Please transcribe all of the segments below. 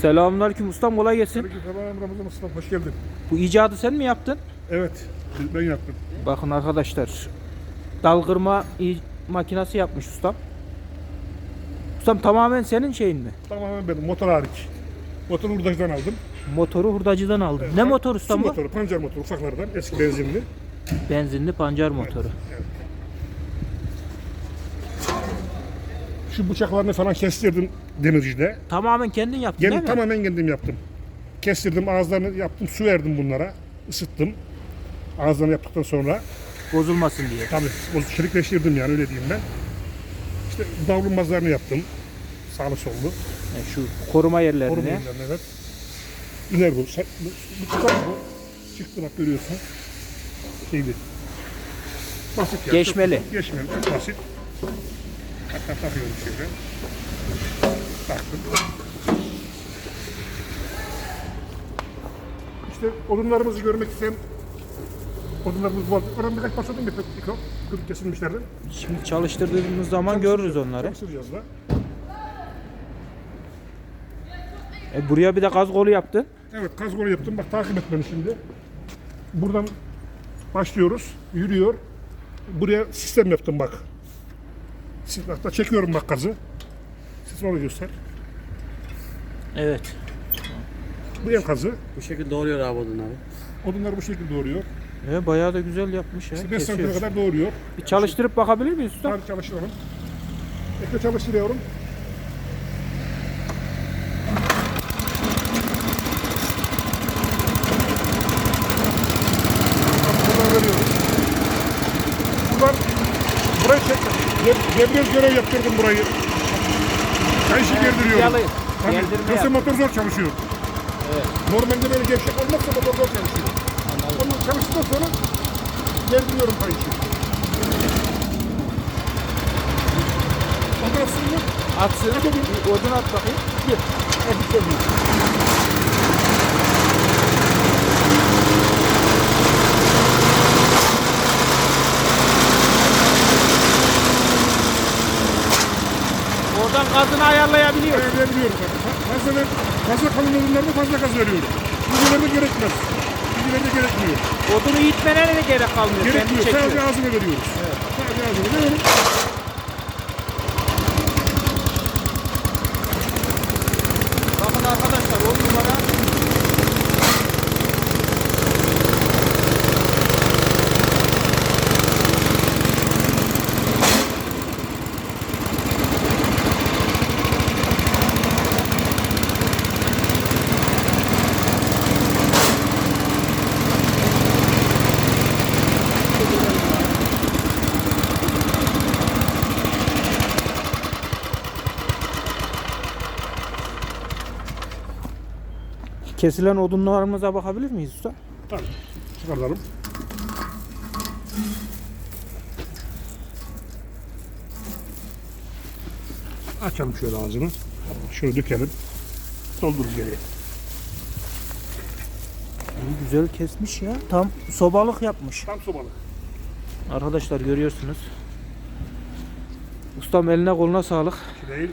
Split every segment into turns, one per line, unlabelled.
Selamünaleyküm ustam kolay gelsin.
Aleykümselam Ramazan Mustafa hoş geldin.
Bu icadı sen mi yaptın?
Evet ben yaptım.
Bakın arkadaşlar. Dal kırma i- makinesi yapmış ustam. Ustam tamamen senin şeyin mi?
Tamamen benim motor hariç. Motoru hurdacıdan aldım.
Motoru hurdacıdan aldın. ne motor
Su
ustam bu?
motoru, pancar motoru ufaklardan eski benzinli.
Benzinli pancar motoru.
Şu bıçaklarını falan kestirdim demircide.
Tamamen kendin yaptın
Kendim,
değil mi?
tamamen kendim yaptım. Kestirdim ağızlarını yaptım su verdim bunlara. ısıttım. Ağızlarını yaptıktan sonra
Bozulmasın diye.
tabii o çelikleştirdim yani öyle diyeyim ben. İşte davlumbazlarını yaptım. Sağlı sollu.
Yani şu koruma yerlerini.
Koruyayım ben evet. İner bu. Bu, bu çıkar bu. Çıktı bak görüyorsun. Şeydi. Basit ya.
Geçmeli.
Çok, geçmeli. Çok basit. Hatta takıyorum şöyle. İşte odunlarımızı görmek isteyen odunlarımız var. Oradan birkaç başladım bir mikro. Kırık kesilmişlerden.
Şimdi çalıştırdığımız zaman görürüz onları.
Çalıştıracağız da.
E, buraya bir de gaz kolu yaptın.
Evet kazgolu yaptım. Bak takip et beni şimdi. Buradan başlıyoruz. Yürüyor. Buraya sistem yaptım bak. Hatta çekiyorum bak gazı. Siz onu göster.
Evet.
Bu en gazı.
Bu şekilde oluyor abi odunları.
Odunlar bu şekilde doğruyor.
E, bayağı da güzel yapmış ya.
5
Kesiyor.
santimetre kadar doğruyor.
Bir çalıştırıp bakabilir miyiz usta?
Hadi çalıştıralım. Ekle çalıştırıyorum. Buradan veriyoruz. Buradan burayı çek. De- Debriyaj görev yaptırdım burayı. Kayışı gerdiriyorum.
Yalı.
Tabii.
Gerdirme
Yoksa motor zor çalışıyor. Normalde böyle gevşek olmazsa motor zor çalışıyor. Onu çalıştıktan sonra gerdiriyorum kayışı. Ondan sonra
Atsın. Odun at bakayım. Gir. Hadi gidelim. Oradan gazını ayarlayabiliyoruz.
ayarlayabiliyorum. Fazla, fazla kalın odunlarda fazla gaz veriyorum. Bilgilerde gerekmez. Bilgilerde gerekmiyor.
Odunu itmene de gerek kalmıyor.
Gerekmiyor. Sadece ağzına veriyoruz. Sadece ağzına veriyorum.
Bakın arkadaşlar on numara. Kesilen odunlarımıza bakabilir miyiz usta?
Tamam. Çıkartalım. Açalım şöyle ağzını. Şunu dökelim. Doldururuz geriye.
İyi, güzel kesmiş ya. Tam sobalık yapmış.
Tam sobalı.
Arkadaşlar görüyorsunuz. Ustam eline koluna sağlık.
Şu değil.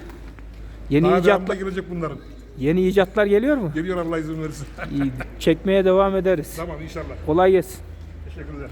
Yeni
Daha devamında
icatlar,
gelecek bunların.
Yeni icatlar geliyor mu?
Geliyor Allah izin verirse.
İyi, çekmeye devam ederiz.
tamam inşallah.
Kolay gelsin.
Teşekkürler.